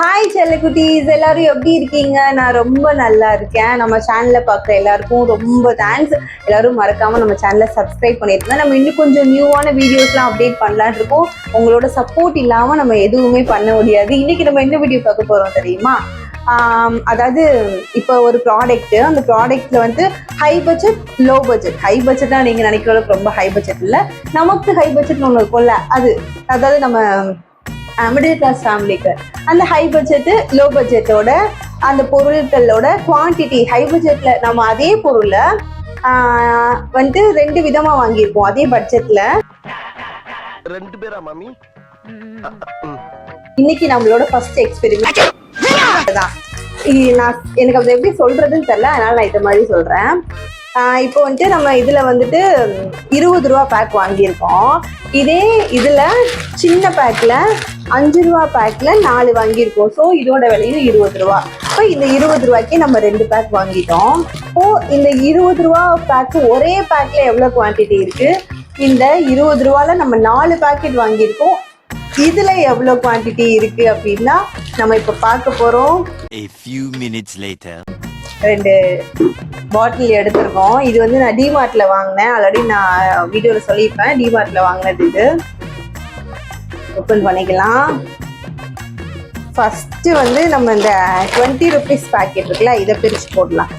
Hi செல்லக்குட்டீஸ் எல்லாரும் எப்படி இருக்கீங்க? நான் ரொம்ப நல்லா இருக்கேன். நம்ம சேனலை பார்க்குற எல்லாருக்கும் ரொம்ப தேங்க்ஸ் எல்லாரும் மறக்காம நம்ம சேனலை சப்ஸ்கிரைப் பண்ணியிருந்தோம் நம்ம இன்னும் கொஞ்சம் நியூவான வீடியோஸ்லாம் அப்டேட் பண்ணலான்னு இருக்கோம். உங்களோட சப்போர்ட் இல்லாமல் நம்ம எதுவுமே பண்ண முடியாது. இன்னைக்கு நம்ம என்ன வீடியோ பார்க்க போறோம் தெரியுமா? அதாவது இப்போ ஒரு ப்ராடக்ட் அந்த ப்ராடக்ட்ல வந்து high budget low budget high பட்ஜெட்டாக நீங்க நினைக்கிற அளவுக்கு ரொம்ப ஹை பட்ஜெட் இல்லை. நமக்கு ஹை பட்ஜெட்னு ஒன்று இருக்கும்ல. அது அதாவது நம்ம மிடில் கிளாஸ் ஃபேமிலிக்கு அந்த ஹை பட்ஜெட்டு லோ பட்ஜெட்டோட அந்த பொருட்களோட குவான்டிட்டி ஹை பட்ஜெட்ல நம்ம அதே பொருளை ஆஹ், வந்து ரெண்டு விதமா வாங்கியிருப்போம். அதே பட்ஜெட்ல ரெண்டு பேரா மாமி? இன்னைக்கு நம்மளோட ஃபர்ஸ்ட் எக்ஸ்பெரிமெண்ட் தான் இது நான் எனக்கு அதை எப்படி சொல்றதுன்னு தெரியல அதனால நான் இது மாதிரி சொல்றேன். இப்போ வந்துட்டு நம்ம இதுல வந்துட்டு இருபது ரூபா பேக் வாங்கியிருக்கோம். இதே இதுல சின்ன பேக்ல அஞ்சு ரூபா பேக்ல நாலு வாங்கியிருக்கோம். ஸோ இதோட விலையும் இருபது ரூபா. இப்போ இந்த இருபது ரூபாய்க்கு நம்ம ரெண்டு பேக் வாங்கிட்டோம். இப்போ இந்த இருபது ரூபா பேக் ஒரே பேக்ல எவ்வளவு குவான்டிட்டி இருக்கு? இந்த இருபது ரூபால நம்ம நாலு பாக்கெட் வாங்கியிருக்கோம். இதுல எவ்வளவு குவான்டிட்டி இருக்கு அப்படின்னா நம்ம இப்ப பார்க்க போறோம். A few minutes later. ரெண்டு பாட்டில் எடுத்திருக்கோம். இது வந்து நான் டிமார்ட்ல வாங்கினேன். ஆல்ரெடி நான் வீடியோல சொல்லியிருப்பேன். டிமார்ட்ல வாங்கினது இது. ஓப்பன் பண்ணிக்கலாம். ஃபஸ்ட்டு வந்து நம்ம இந்த டுவெண்ட்டி ருபீஸ் பேக்கெட் இருக்குல்ல இதை பிரித்து போடலாம்.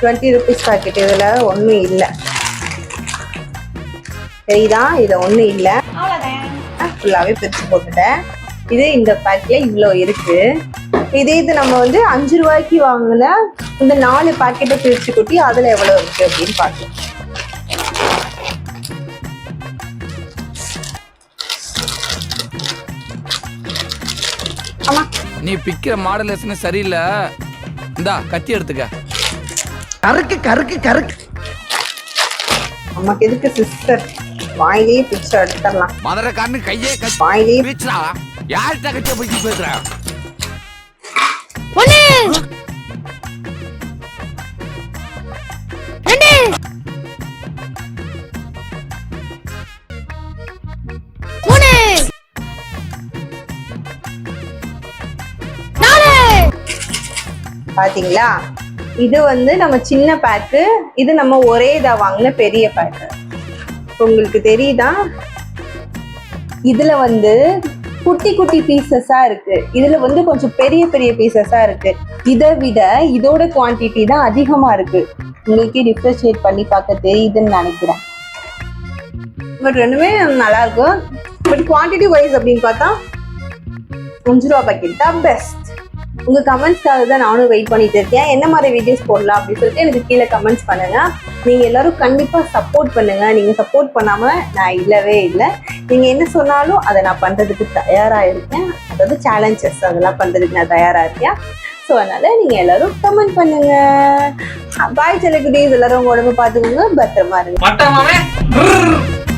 டுவெண்ட்டி ருபீஸ் பாக்கெட் இதில் ஒன்றும் இல்லை. சரிதான் இதில் ஒன்றும் இல்லை. ஃபுல்லாகவே பிரித்து போட்டுட்டேன். இது இந்த பேக்கில் இவ்வளோ இருக்கு. இதே இது நம்ம வந்து அஞ்சு ரூபாய்க்கு வாங்கின இந்த நாலு பாக்கெட்டை பிரித்து கொட்டி அதில் எவ்வளோ இருக்கு அப்படின்னு பார்க்கலாம். ஆமா. நீ பிக்கிற மாடலேஷன் சரியில்லை. இந்தா கத்தி எடுத்துக்க. கருக்கு கருக்கு கருக்கு. நமக்கு எதுக்கு சிஸ்டர் வாயிலேயே பிக்சர் எடுத்துடலாம். மதுரைக்காரனு கையே வாயிலேயே வீச்சுடா யார்கிட்ட கட்டிய பிடிச்சி பேசுற? பாத்தீங்களா? இது வந்து நம்ம சின்ன பேக்கு இது நம்ம ஒரே இதா வாங்கின பெரிய பேக்கு உங்களுக்கு தெரியுதா? இதுல வந்து குட்டி குட்டி பீசஸா இருக்கு. இதுல வந்து கொஞ்சம் பெரிய பெரிய பீசஸா இருக்கு. இதை விட இதோட குவாண்டிட்டி தான் அதிகமா இருக்கு. உங்களுக்கே டிஃப்ரென்ஷியேட் பண்ணி பார்க்க தெரியுதுன்னு நினைக்கிறேன். பட் ரெண்டுமே நல்லா இருக்கும். பட் குவான்டிட்டி வைஸ் அப்படின்னு பார்த்தா அஞ்சு ரூபா பாக்கெட் தான் பெஸ்ட் உங்க கமெண்ட்ஸ்க்காக தான் நானும் வெயிட் பண்ணிட்டு இருக்கேன். என்ன மாதிரி வீடியோஸ் போடலாம் அப்படின்னு சொல்லிட்டு எனக்கு கீழே கமெண்ட்ஸ் பண்ணுங்க. நீங்க எல்லாரும் கண்டிப்பா சப்போர்ட் பண்ணுங்க. நீங்க சப்போர்ட் பண்ணாம நான் இல்லவே இல்லை. நீங்க என்ன சொன்னாலும் அதை நான் பண்றதுக்கு தயாரா இருக்கேன். அதாவது சேலஞ்சஸ் அதெல்லாம் பண்றதுக்கு நான் தயாரா இருக்கேன். ஸோ அதனால நீங்க எல்லாரும் கமெண்ட் பண்ணுங்க. பாய் செல்லக்குட்டீஸ் எல்லாரும் உங்க உடம்பு பார்த்துக்கோங்க. பத்திரமா இருங்க.